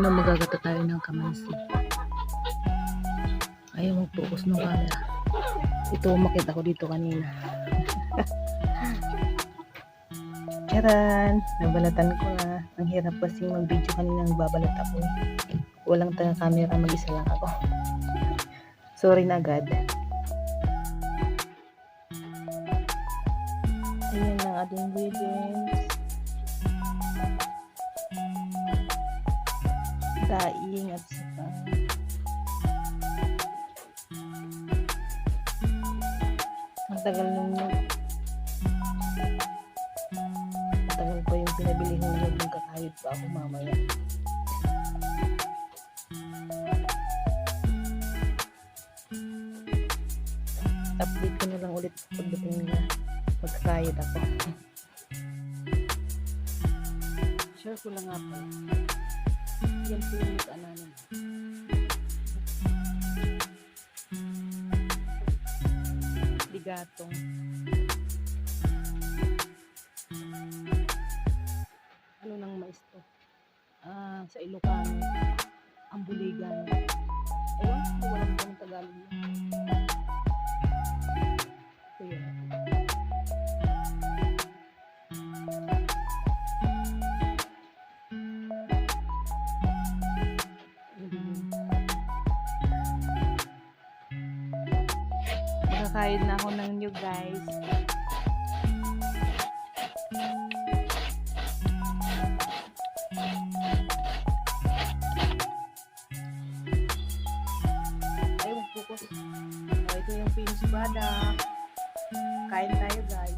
Na magagata tayo ng kamansi. Ayaw mag-focus ng camera. Ito makita ko dito kanina. Charan! Nabalatan ko na. Ang hirap kasi mag-video kanina nagbabalat ako. Walang taga-camera, mag-isa lang ako. Sorry na agad. Ayan ang ating ingredients. Daing at saka ang tagal nung ang tagal pa yung pinabili ng nyug ng kakayod pa ako mamaya. Update ko na lang ulit pagdating nila magkakayod ako. Share ko lang nga po. Bigatong. Ano nang mais to? Ah, sa Ilocano. Ang buligan. Ewan, ko, walang ko ng Tagalog yun. Makakayod na ako ng new guys. Ayaw mag-focus. Oh, ito yung finished product. Kain tayo guys.